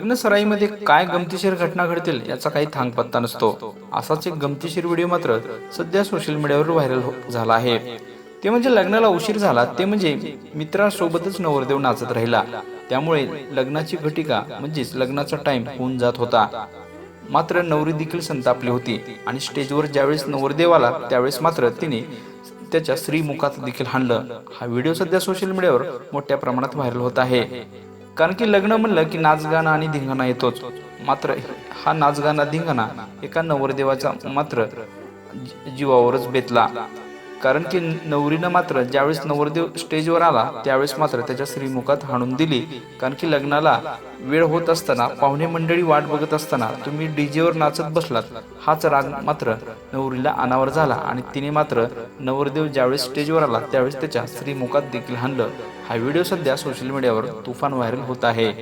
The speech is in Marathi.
लग्न सराईमध्ये काय गमतीशीर घटना घडतील याचा काही थांगपत्ता नसतो. असाच एक गमतीशीर व्हिडिओ मात्र सध्या सोशल मीडियावर व्हायरल हो- झाला आहे. ते म्हणजे लग्नाला उशीर झाला ते म्हणजे मित्रांसोबतच नवरदेव नाचत राहिला. त्यामुळे लग्नाची घटिका म्हणजेच लग्नाचा टाइम होऊन जात होता. मात्र नवरी देखील संतापली होती आणि स्टेजवर ज्यावेळेस नवरदेव आला त्यावेळेस मात्र तिने त्याच्या श्रीमुखात देखील हाणलं. हा व्हिडिओ सध्या सोशल मीडियावर मोठ्या प्रमाणात व्हायरल होत आहे. कारण की लग्न म्हणलं की नाचगाणं आणि धिंगाणा येतोच. मात्र हा नाचगाणा धिंगाणा एका नवरदेवाचा मात्र जीवावरच बेतला. कारण की नवरीनं मात्र ज्यावेळेस नवरदेव स्टेजवर आला त्यावेळेस मात्र त्याच्या श्रीमुखात हाणून दिली. कारण की लग्नाला वेळ होत असताना पाहुणे मंडळी वाट बघत असताना तुम्ही डीजेवर नाचत बसलात. हाच राग मात्र नवरीला अनावर झाला आणि तिने मात्र नवरदेव ज्यावेळेस स्टेजवर आला त्यावेळेस त्याच्या श्रीमुखात देखील हाणलं. हा व्हिडिओ सध्या सोशल मीडियावर तुफान व्हायरल होत आहे.